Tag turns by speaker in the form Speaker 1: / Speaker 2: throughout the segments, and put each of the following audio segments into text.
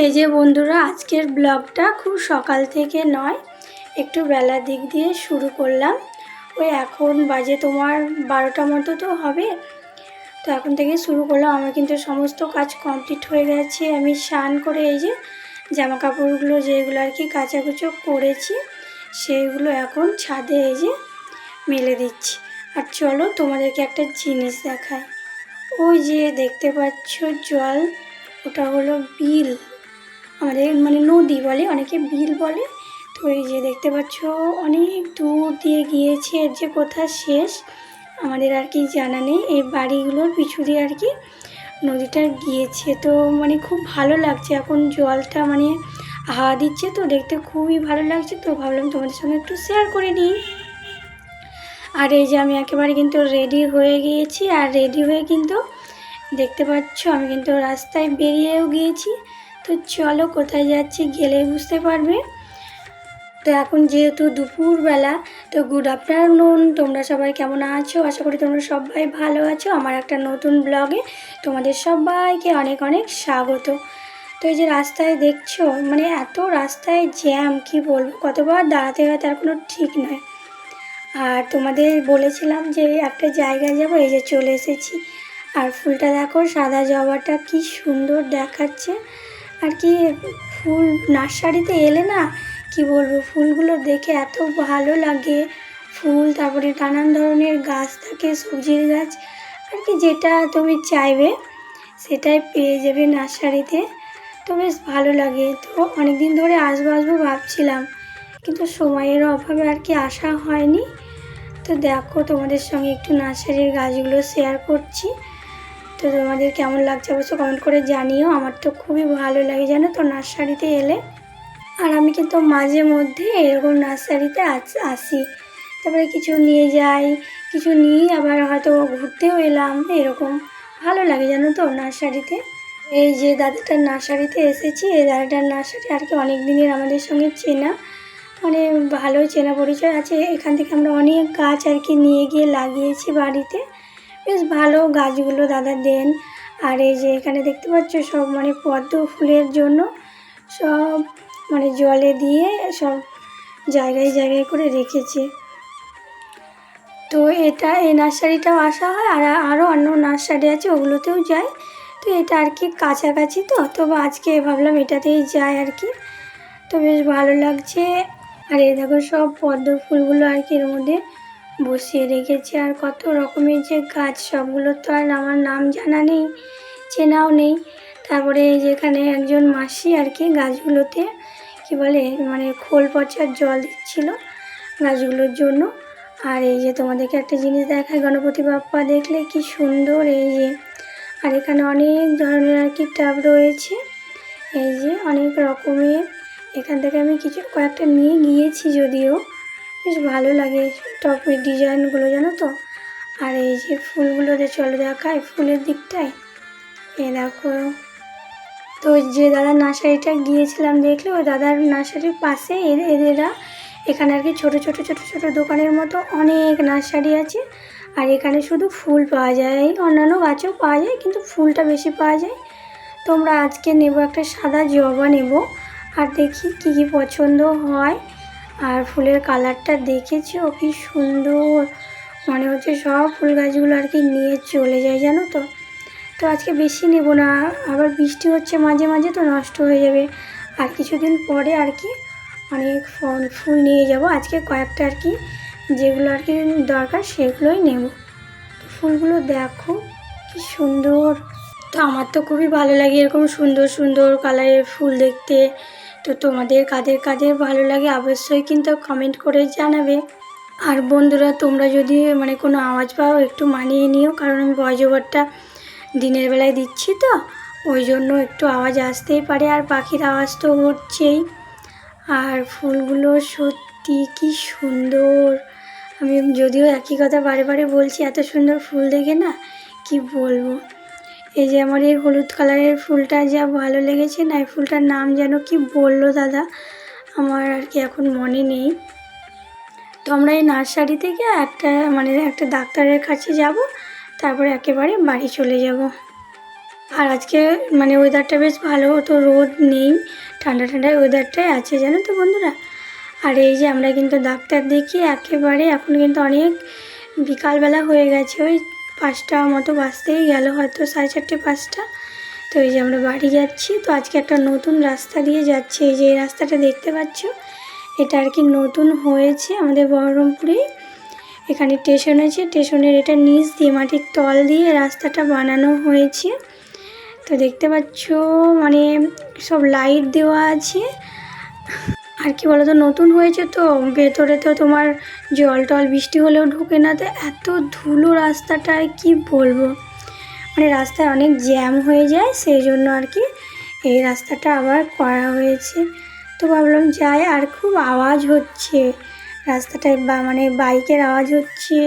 Speaker 1: এই যে বন্ধুরা, আজকের ব্লগটা খুব সকাল থেকে নয়, একটু বেলার দিক দিয়ে শুরু করলাম। ওই এখন বাজে তোমার বারোটা মতো তো হবে। তো এখন থেকে শুরু করলাম। আমার কিন্তু সমস্ত কাজ কমপ্লিট হয়ে গেছে। আমি স্নান করে এই যে জামা কাপড়গুলো যেগুলো আর কি কাচাকুচো করেছি, সেইগুলো এখন ছাদে এই যে মেলে দিচ্ছি। আর চলো তোমাদেরকে একটা জিনিস দেখায় ওই যে দেখতে পাচ্ছ জল, ওটা হলো বিল। আমাদের মানে নদী বলে, অনেকে বিল বলে। তো এই যে দেখতে পাচ্ছ, অনেক দূর দিয়ে গিয়েছে, এর যে কোথা শেষ, আমাদের আর কি জানা নেই। এই বাড়িগুলোর পিছু দিয়ে আর কি নদীটা গিয়েছে। তো মানে খুব ভালো লাগছে, এখন জলটা মানে হাওয়া দিচ্ছে তো, দেখতে খুবই ভালো লাগছে। তো ভাবলাম তোমাদের সঙ্গে একটু শেয়ার করে নিই। আর এই যে আমি একেবারে কিন্তু রেডি হয়ে গিয়েছি, আর রেডি হয়ে কিন্তু দেখতে পাচ্ছ, আমি কিন্তু রাস্তায় বেরিয়েও গিয়েছি। তো চলো কোথায় যাচ্ছি গেলে বুঝতে পারবে? তো এখন যেহেতু দুপুরবেলা, তো গুড আফটারনুন তোমরা সবাই কেমন আছো? আশা করি তোমরা সবাই ভালো আছো। আমার একটা নতুন ব্লগে তোমাদের সবাইকে অনেক অনেক স্বাগত। তো এই যে রাস্তায় দেখছ মানে এত রাস্তায় জ্যাম কি বলব? কতবার দাঁড়াতে হয় তার কোনো ঠিক নয়। আর তোমাদের বলেছিলাম যে একটা জায়গায় যাব, এই যে চলে এসেছি। আর ফুলটা দেখো, সাদা জবাটা কি সুন্দর দেখাচ্ছে। আর কি ফুল নার্সারিতে এলে না, কি বলব, ফুলগুলো দেখে এত ভালো লাগে। ফুল, তারপরে নানান ধরনের গাছ থাকে, সবজির গাছ। আর কি যেটা তুমি চাইবে, সেটাই পেয়ে যাবে নার্সারিতে। তো বেশ ভালো লাগে। তো অনেক দিন ধরে আসব আসব ভাবছিলাম, কিন্তু সময়ের অভাবে আর কি আসা হয়নি। তো দেখো তোমাদের সঙ্গে একটু নার্সারির গাছগুলো শেয়ার করছি। তো তোমাদের কেমন লাগছে অবশ্য কমেন্ট করে জানিও। আমার তো খুবই ভালো লাগে, জানো তো, নার্সারিতে এলে। আর আমি কিন্তু মাঝে মধ্যে এরকম নার্সারিতে আসি। তারপরে কিছু নিয়ে যাই, কিছু নিয়ে আবার হয়তো ঘুরতেও এলাম, এরকম। ভালো লাগে, জানো তো, নার্সারিতে। এই যে দাদাটার নার্সারিতে এসেছি, এই দাদাটার নার্সারি আর কি অনেক দিনের আমাদের সঙ্গে চেনা। মানে ভালো চেনা পরিচয় আছে। এখান থেকে আমরা অনেক গাছ আর কি নিয়ে গিয়ে লাগিয়েছি বাড়িতে। বেশ ভালো গাছগুলো দাদা দেন। আর এই যে এখানে দেখতে পাচ্ছ সব মানে পদ্ম ফুলের জন্য সব মানে জলে দিয়ে সব জায়গায় জায়গায় করে রেখেছে। তো এটা এই নার্সারিটাও আসা হয় আর আরও অন্য নার্সারি আছে, ওগুলোতেও যাই। তো এটা আর কি কাছাকাছি তো তবে আজকে ভাবলাম এটাতেই যাই আর কি। তো বেশ ভালো লাগছে। আর এই দেখো সব পদ্ম ফুলগুলো আর কি এর মধ্যে বসিয়ে রেখেছে আর কত রকমের যে গাছ, সবগুলো তো আর আমার নাম জানা নেই, চেনাও নেই। তারপরে যেখানে একজন মাসি আর কি গাছগুলোতে, কি বলে মানে খোল পচার জল দিচ্ছিল গাছগুলোর জন্য। আর এই যে তোমাদেরকে একটা জিনিস দেখায় গণপতি বাপ্পা দেখলে কি সুন্দর এই যে। আর এখানে অনেক ধরনের আর কি টাব রয়েছে, এই যে অনেক রকমের। এখান থেকে আমি কিছু, কয়েকটা নিয়ে গিয়েছি যদিও। বেশ ভালো লাগে টপের ডিজাইনগুলো, জানো তো? আর এই যে ফুলগুলোতে চলে দেখায় ফুলের দিকটায়। এ দেখো। তো যে দাদার নার্সারিটা গিয়েছিলাম দেখলে, ওই দাদার নার্সারির পাশে এদের, এদেরা এখানে আর কি ছোটো ছোটো ছোটো ছোটো দোকানের মতো অনেক নার্সারি আছে। আর এখানে শুধু ফুল পাওয়া যায় অন্যান্য গাছও পাওয়া যায়, কিন্তু ফুলটা বেশি পাওয়া যায়। তোমরা আজকে নেব একটা সাদা জবা নেব, আর দেখি কী কী পছন্দ হয়। আর ফুলের কালারটা দেখেছি? ও কি সুন্দর। মনে হচ্ছে সব ফুল গাছগুলো আর কি নিয়ে চলে যায়, জানো তো? তো আজকে বেশি নেব না। আবার বৃষ্টি হচ্ছে মাঝে মাঝে, তো নষ্ট হয়ে যাবে। আর কিছুদিন পরে আর কি অনেক ফল ফুল নিয়ে যাব। আজকে কয়েকটা আর কি যেগুলো আর কি দরকার সেগুলোই নেব। ফুলগুলো দেখো, কি সুন্দর। তো আমার তো খুবই ভালো লাগে এরকম সুন্দর সুন্দর কালারের ফুল দেখতে। তো তোমাদের কাদের কাদের ভালো লাগে অবশ্যই কিন্তু কমেন্ট করে জানাবে। আর বন্ধুরা, তোমরা যদি মানে কোনো আওয়াজ পাও, একটু মানিয়ে নিও, কারণ আমি ভয়েস ওভারটা দিনের বেলায় দিচ্ছি তো, ওই জন্য একটু আওয়াজ আসতেই পারে আর পাখির আওয়াজ তো হচ্ছেই। আর ফুলগুলো সত্যি কি সুন্দর। আমি যদিও একই কথা বারে বারে বলছি, এত সুন্দর ফুল দেখে না, কি বলব? এই যে আমার এই হলুদ কালারের ফুলটা যা ভালো লেগেছে না, এই ফুলটার নাম যেন কি বলল দাদা? আমার আর কি এখন মনে নেই। তো আমরা এই নার্সারি থেকে একটা মানে একটা ডাক্তারের কাছে যাব, তারপরে একেবারে বাড়ি চলে যাব। আর আজকে মানে ওয়েদারটা বেশ ভালো, তো রোদ নেই, ঠান্ডা ঠান্ডা ওয়েদারটাই আছে, জানো তো বন্ধুরা? আর এই যে আমরা কিন্তু ডাক্তার দেখি একেবারে এখন কিন্তু অনেক বিকালবেলা হয়ে গেছে, ওই পাঁচটা মতো বাজতেই গেল, হয়তো সাড়ে চারটে পাঁচটা। তো এই যে আমরা বাড়ি যাচ্ছি, তো আজকে একটা নতুন রাস্তা দিয়ে যাচ্ছি। এই যে এই রাস্তাটা দেখতে পাচ্ছ, এটা আর কি নতুন হয়েছে আমাদের বহরমপুরে। এখানে স্টেশন আছে স্টেশনের এটা নিচ দিয়ে, মাটির তল দিয়ে রাস্তাটা বানানো হয়েছে। তো দেখতে পাচ্ছ মানে সব লাইট দেওয়া আছে। আর কি বলো তো নতুন হয়েছে তো, ভেতরে তো তোমার জল টল বৃষ্টি হলেও ঢুকে না, তো এত ধুলো রাস্তাটায়, কি বলব? মানে রাস্তায় অনেক জ্যাম হয়ে যায়, সেই জন্য আর কি এই রাস্তাটা আবার করা হয়েছে। তো ভাবলাম যাই, আর খুব আওয়াজ হচ্ছে, রাস্তাটায় বা মানে বাইকের আওয়াজ হচ্ছে।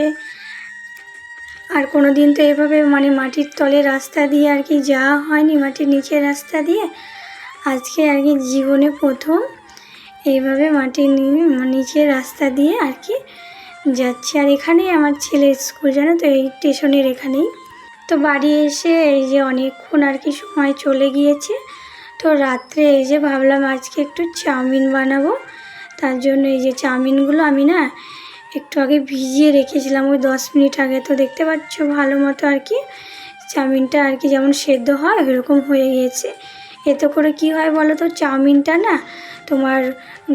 Speaker 1: আর কোনো দিন তো এভাবে মানে মাটির তলে রাস্তা দিয়ে আর কি যাওয়া হয়নি, মাটির নিচের রাস্তা দিয়ে। আজকে আর কি জীবনে প্রথম। এইভাবে মাটির নিচে রাস্তা দিয়ে আর কি যাচ্ছি। আর এখানেই আমার ছেলের স্কুল, জানো তো? এই স্টেশনের এখানেই। তো বাড়ি এসে এই যে অনেকক্ষণ আর কি সময় চলে গিয়েছে। তো রাত্রে এই যে ভাবলাম আজকে একটু চাউমিন বানাবো। তার জন্য এই যে চাউমিনগুলো আমি না একটু আগে ভিজিয়ে রেখেছিলাম ওই দশ মিনিট আগে। তো দেখতে পাচ্ছ ভালো মতো আর কি চাউমিনটা আর কি যেমন সেদ্ধ হয়, ওইরকম হয়ে গিয়েছে। এতে করে কি হয় বলো তো? চাউমিনটা না তোমার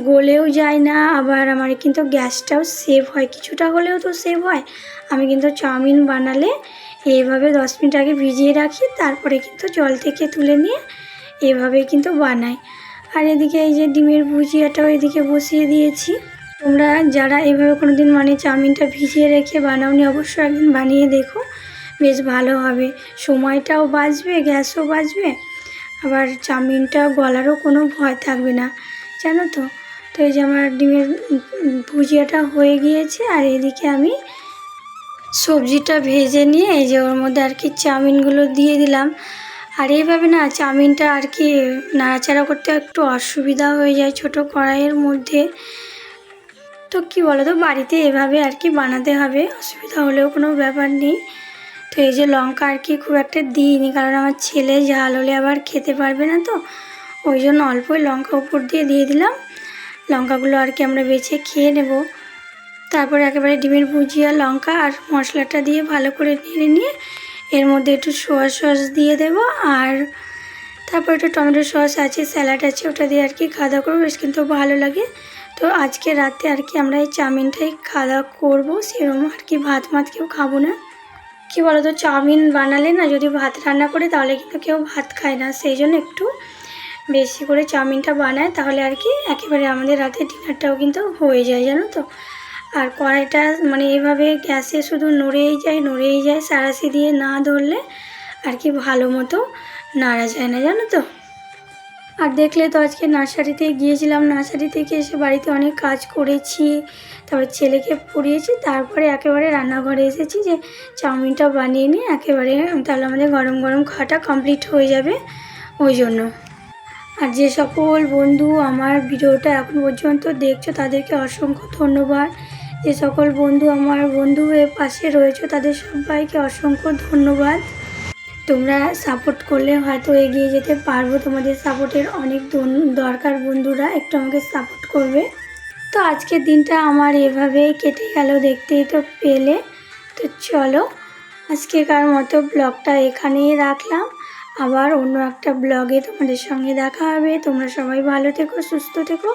Speaker 1: গলেও যায় না, আবার আমার কিন্তু গ্যাসটাও সেভ হয়, কিছুটা হলেও তো সেভ হয়। আমি কিন্তু চাউমিন বানালে এইভাবে দশ মিনিট আগে ভিজিয়ে রাখি, তারপরে কিন্তু জল থেকে তুলে নিয়ে এভাবে কিন্তু বানাই। আর এদিকে এই যে ডিমের ভুজিয়াটাও এদিকে বসিয়ে দিয়েছি। তোমরা যারা এভাবে কোনো দিন মানে চাউমিনটা ভিজিয়ে রেখে বানাওনি, অবশ্যই একদিন বানিয়ে দেখো। বেশ ভালো হবে। সময়টাও বাঁচবে, গ্যাসও বাঁচবে, আবার চাউমিনটা গলারও কোনো ভয় থাকবে না। জানো তো? তো এই যে আমার ডিমের ভুজিয়াটা হয়ে গিয়েছে আর এদিকে আমি সবজিটা ভেজে নিয়ে এই যে ওর মধ্যে আর কি চাউমিনগুলো দিয়ে দিলাম। আর এইভাবে না চাউমিনটা আর কি নাড়াচাড়া করতে একটু অসুবিধা হয়ে যায় ছোট কড়াইয়ের মধ্যে। তো কী বলো তো বাড়িতে এভাবে আর কি বানাতে হবে, অসুবিধা হলেও কোনো ব্যাপার নেই। তো এই যে লঙ্কা আর কি খুব একটা দিইনি, কারণ আমার ছেলে ঝাল হলে আবার খেতে পারবে না তো। ওই জন্য অল্পই লঙ্কা উপর দিয়ে দিয়ে দিলাম। লঙ্কাগুলো আর কি আমরা বেছে খেয়ে নেব। তারপরে একেবারে ডিমের ভুজিয়া লঙ্কা আর মশলাটা দিয়ে ভালো করে নেড়ে নিয়ে এর মধ্যে একটু সোয়া সস দিয়ে দেব। আর তারপর একটু টমেটো সস আছে স্যালাড আছে, ওটা দিয়ে আর কি খাওয়া দাওয়া করব। বেশ কিন্তু ভালো লাগে। তো আজকে রাতে আর কি আমরা এই চাউমিনটাই খাওয়া দাওয়া করব। সেরকম আর কি ভাত মাত কেউ খাব না। কী বলো তো চাউমিন বানালে না যদি ভাত রান্না করে তাহলে কিন্তু কেউ ভাত খায় না। সেই জন্য একটু বেশি করে চাউমিনটা বানায়, তাহলে আর কি একেবারে আমাদের রাতে ডিনারটাও কিন্তু হয়ে যায়, জানো তো? আর কড়াইটা মানে এভাবে গ্যাসে শুধু নড়েই যায় নড়েই যায় সারাশি দিয়ে না ধরলে আর কি ভালো মতো নাড়া যায় না, জানো তো? আর দেখলে তো আজকে নার্সারিতে গিয়েছিলাম, নার্সারি থেকে এসে বাড়িতে অনেক কাজ করেছি, তারপর ছেলেকে পড়িয়েছি, তারপরে একেবারে রান্নাঘরে এসেছি যে চাউমিনটা বানিয়ে নিয়ে একেবারে তাহলে আমাদের গরম গরম খাওয়াটা কমপ্লিট হয়ে যাবে, ওই জন্য। আর যে সকল বন্ধু আমার ভিডিওটা এখন পর্যন্ত দেখছ, তাদেরকে অসংখ্য ধন্যবাদ। যে সকল বন্ধু আমার বন্ধু হয়ে পাশে রয়েছে, তাদের সবাইকে অসংখ্য ধন্যবাদ। তোমরা সাপোর্ট করলে হয়তো এগিয়ে যেতে পারব। তোমাদের সাপোর্টের অনেক দরকার বন্ধুরা, একটু আমাকে সাপোর্ট করবে। তো আজকের দিনটা আমার এভাবেই কেটে গেল দেখতেই তো পেলে। তো চলো, আজকেকার মতো ব্লগটা এখানেই রাখলাম। আবার অন্য একটা ব্লগে তোমাদের সঙ্গে দেখা হবে। তোমরা সবাই ভালো থেকো, সুস্থ থেকো।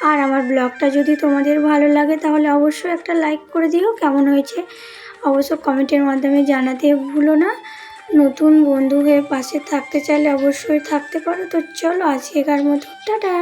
Speaker 1: আর আমার ব্লগটা যদি তোমাদের ভালো লাগে, তাহলে অবশ্যই একটা লাইক করে দিও। কেমন হয়েছে? অবশ্য কমেন্টের মাধ্যমে জানাতে ভুলো না। নতুন বন্ধু হয়ে পাশে থাকতে চাইলে অবশ্যই থাকতে পারো। তো চলো আজকেকার মতো, টাটা!